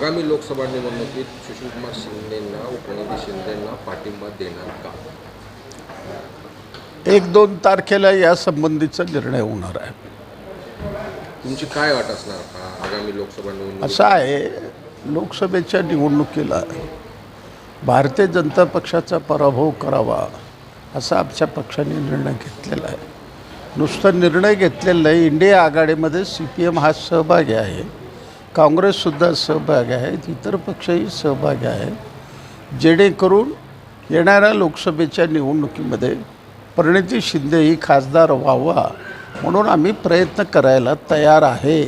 आगामी लोकसभा निवडणुकीत सुशीलकुमार शिंदेंना प्रणिती शिंदेंना पाठिंबा देणार का? एक दोन तारखेला या संबंधीचा निर्णय होणार आहे. तुमची काय वाट असणार आ- आगामी लोकसभा निवडणूक असं आहे लोकसभेच्या निवडणुकीला भारतीय जनता पक्षाचा पराभव करावा असा आमच्या पक्षाने निर्णय घेतलेला आहे. नुसता निर्णय घेतलेला नाही इंडिया आघाडीमध्ये सी पी एम हा सहभागी आहे. काँग्रेससुद्धा सहभागी आहे इतर पक्षही सहभागी आहे. जेणेकरून येणाऱ्या लोकसभेच्या निवडणुकीमध्ये परिणिती शिंदे ही खासदार व्हावा म्हणून आम्ही प्रयत्न करायला तयार आहे.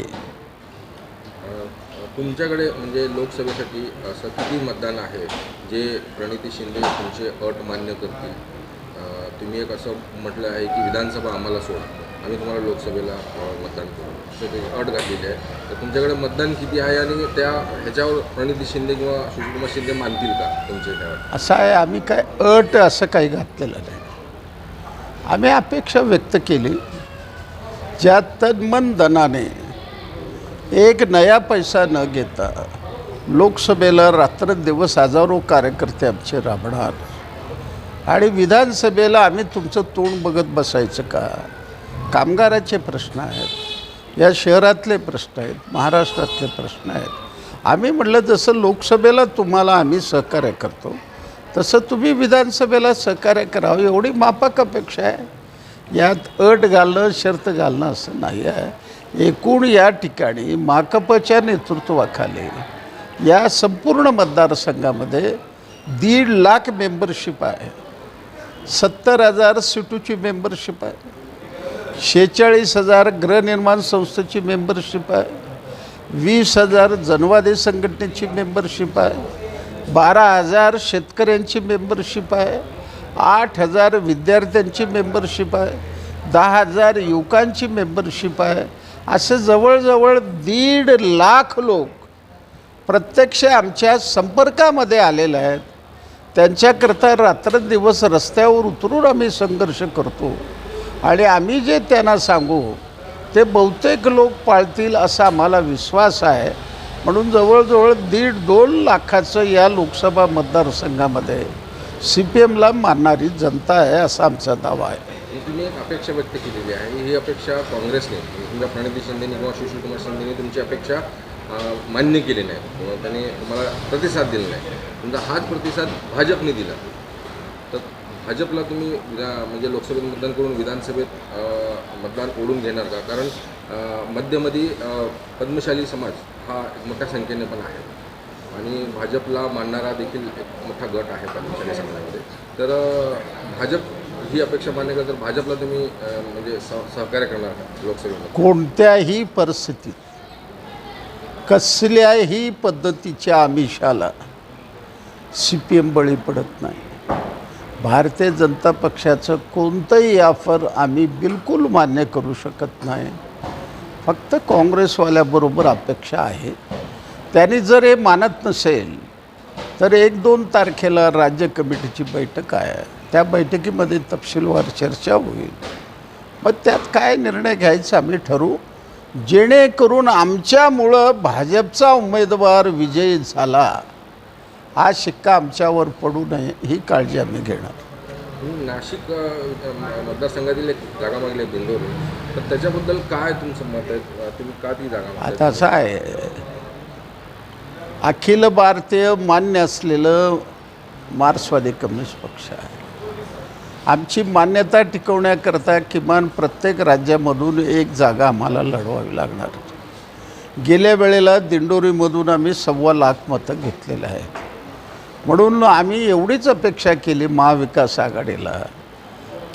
तुमच्याकडे म्हणजे लोकसभेसाठी असं किती मतदान आहे जे प्रणिती शिंदे तुमचे अट मान्य करतील? तुम्ही एक असं म्हटलं आहे की विधानसभा आम्हाला सोड. आम्ही तुम्हाला लोकसभेला मतदान करू. असं ते अट घातलेली आहे. तर तुमच्याकडे मतदान किती आहे आणि त्या ह्याच्यावर प्रणिती शिंदे किंवा सुशीलकुमार शिंदे मानतील का तुमच्या त्यावर असं आहे आम्ही काय अट असं काही घातलेलं नाही. आम्ही अपेक्षा व्यक्त केली ज्या तन्मन धनाने एक नया पैसा न घेता लोकसभेला रात्रंदिवस हजारो कार्यकर्ते आमचे राबणार. आणि विधानसभेला आम्ही तुमचं तोंड बघत बसायचं का? कामगाराचे प्रश्न आहेत. या शहरातले प्रश्न आहेत महाराष्ट्रातले प्रश्न आहेत. आम्ही म्हटलं जसं लोकसभेला तुम्हाला आम्ही सहकार्य करतो तसं तुम्ही विधानसभेला सहकार्य करावं. एवढी माफक अपेक्षा आहे. यात अट घालणं शर्त घालणं असं नाही आहे. एकूण या ठिकाणी माकपच्या नेतृत्वाखाली या संपूर्ण मतदारसंघामध्ये दीड लाख मेंबरशिप आहे. सत्तर हजार सिटूची मेंबरशिप आहे. शेहेचाळीस हजार गृहनिर्माण संस्थेची मेंबरशिप आहे. वीस हजार जनवादी संघटनेची मेंबरशिप आहे. बारा हजार शेतकऱ्यांची मेंबरशिप आहे. आठ हजार विद्यार्थ्यांची मेंबरशिप आहे. दहा हजार युवकांची मेंबरशिप आहे. असे जवळजवळ दीड लाख लोक प्रत्यक्ष आमच्या संपर्कामध्ये आलेले आहेत. त्यांच्याकरता रात्रंदिवस रस्त्यावर उतरून आम्ही संघर्ष करतो. आणि आम्ही जे त्यांना सांगू ते बहुतेक लोक पाळतील असा आम्हाला विश्वास आहे. म्हणून जवळजवळ दीड दोन लाखाचं या लोकसभा मतदारसंघामध्ये सी पी एमला मानणारी जनता आहे असा आमचा दावा आहे. तुम्ही एक अपेक्षा व्यक्त केलेली आहे. ही अपेक्षा काँग्रेसने म्हणजे प्रणिती शिंदेने किंवा सुशीलकुमार शिंदेने तुमची अपेक्षा मान्य केली नाही किंवा त्यांनी तुम्हाला प्रतिसाद दिला नाही तुमचा हाच प्रतिसाद भाजपने दिला. तर भाजपला तुम्ही विधा- म्हणजे लोकसभेत मतदान करून विधानसभेत मतदान ओढून घेणार का? कारण मध्यमध्ये पद्मशाली समाज हा एक मोठ्या संख्येने पण आहे. आणि भाजपला मानणारा देखील एक मोठा गट आहे पद्मशाली समाजामध्ये. तर भाजप ही अपेक्षा मान्य करत तर भाजपला तुम्ही म्हणजे सह सहकार्य करणार का लोकसभेमध्ये? कोणत्याही परिस्थितीत कसल्याही पद्धतीच्या आमिषाला सी पी एम बळी पडत नाही. भारतीय जनता पक्षाचं कोणतंही ऑफर आम्ही बिलकुल मान्य करू शकत नाही. फक्त काँग्रेसवाल्याबरोबर अपेक्षा आहे. त्यांनी जर हे मानत नसेल तर एक दोन तारखेला राज्य कमिटीची बैठक आहे. त्या बैठकीमध्ये तपशीलवार चर्चा होईल. मग त्यात काय निर्णय घ्यायचा आम्ही ठरवू? जेणेकरून आमच्यामुळं भाजपचा उमेदवार विजयी झाला. हा शिक्का आमच्यावर पडू नये ही काळजी आम्ही घेणार. नाशिक मतदारसंघातील एक जागा मागली आहे दिंडोरी तर त्याच्याबद्दल काय तुमचं मत आहे? तुम्ही का ती जागा? आता असं आहे अखिल भारतीय मान्य असलेलं मार्क्सवादी कम्युनिस्ट पक्ष आहे. आमची मान्यता टिकवण्याकरता किमान प्रत्येक राज्यामधून एक जागा आम्हाला लढवावी लागणार. गेल्या वेळेला दिंडोरीमधून आम्ही सव्वा लाख मतं घेतलेलं आहेत. म्हणून आम्ही एवढीच अपेक्षा केली महाविकास आघाडीला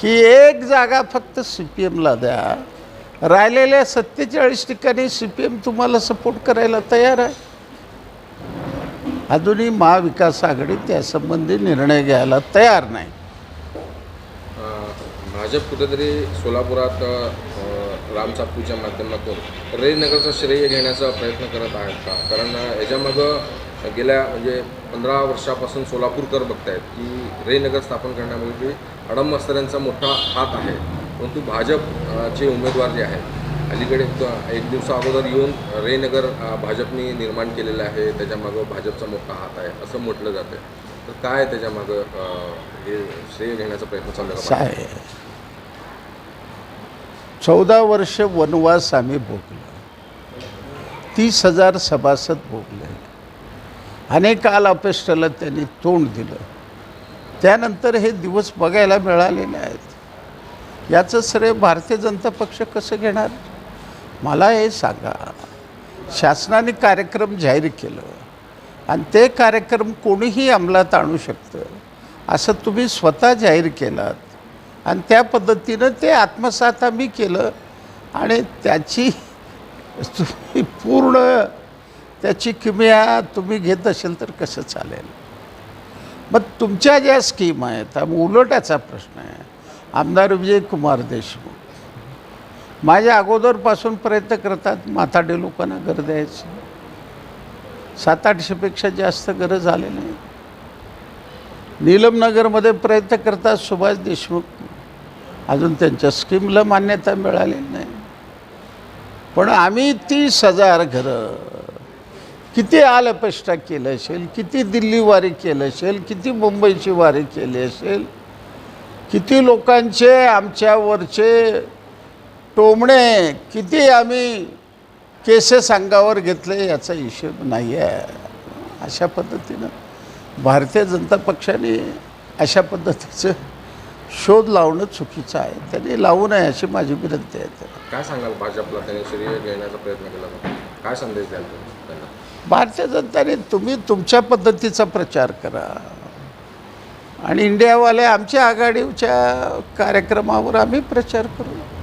की एक जागा फक्त सी पी एमला द्या. राहिलेल्या सत्तेचाळीस ठिकाणी सी पी एम तुम्हाला सपोर्ट करायला तयार आहे. अजूनही महाविकास आघाडी त्यासंबंधी निर्णय घ्यायला तयार नाही. भाजप कुठेतरी सोलापुरात अ, माध्यमातून रेनगरचं श्रेय घेण्याचा प्रयत्न करत आहेत का? कारण अ, याच्यामागं गेल्या म्हणजे पंधरा वर्षापासून सोलापूरकर बघतायत की रेनगर स्थापन करण्यामध्ये अडम मस्तऱ्यांचा मोठा हात आहे. परंतु भाजपचे उमेदवार जे आहेत अलीकडे एक दिवसा अगोदर येऊन रेनगर भाजपने निर्माण केलेलं आहे त्याच्यामागं भाजपचा मोठा हात आहे असं म्हटलं जातं तर काय त्याच्यामागं हे श्रेय घेण्याचा प्रयत्न चालू आहे चौदा वर्ष वनवास आम्ही भोगलो. तीस हजार सभासद भोगले. अनेक अपेष्टाला त्यांनी तोंड दिलं. त्यानंतर हे दिवस बघायला मिळालेले आहेत याचं श्रेय भारतीय जनता पक्ष कसं घेणार? मला हे सांगा. शासनाने कार्यक्रम जाहीर केलं आणि ते कार्यक्रम कोणीही अंमलात आणू शकतं असं तुम्ही स्वतः जाहीर केलात. आणि त्या पद्धतीनं ते आत्मसात आम्ही केलं आणि त्याची तुम्ही पूर्ण त्याची किमया तुम्ही घेत असेल तर कसं चालेल? मग तुमच्या ज्या स्कीम आहेत मग उलटाचा प्रश्न आहे. आमदार विजयकुमार देशमुख. माझ्या अगोदरपासून प्रयत्न करतात माथाडे लोकांना घर द्यायचं. सात आठशेपेक्षा जास्त गरज झाले नाही. नीलमनगरमध्ये प्रयत्न करतात सुभाष देशमुख. अजून त्यांच्या स्कीमला मान्यता मिळालेली नाही. पण आम्ही तीस हजार घरं किती आलपेष्टा केलं असेल किती दिल्ली वारी केलं असेल किती मुंबईची वारी केली असेल किती लोकांचे आमच्यावरचे टोमणे किती आम्ही केसेस अंगावर घेतले याचा हिशेब नाही आहे अशा पद्धतीनं भारतीय जनता पक्षाने अशा पद्धतीचं शोध लावणं चुकीचं आहे. त्यांनी लावू नये अशी माझी विनंती आहे काय सांगाल भाजपला? त्यांनी श्रेय घेण्याचा प्रयत्न केला काय संदेश द्याल तुम्ही? भारतीय जनताने तुम्ही तुमच्या पद्धतीचा प्रचार करा. आणि इंडियावाले आमच्या आघाडीच्या कार्यक्रमावर आम्ही प्रचार करू.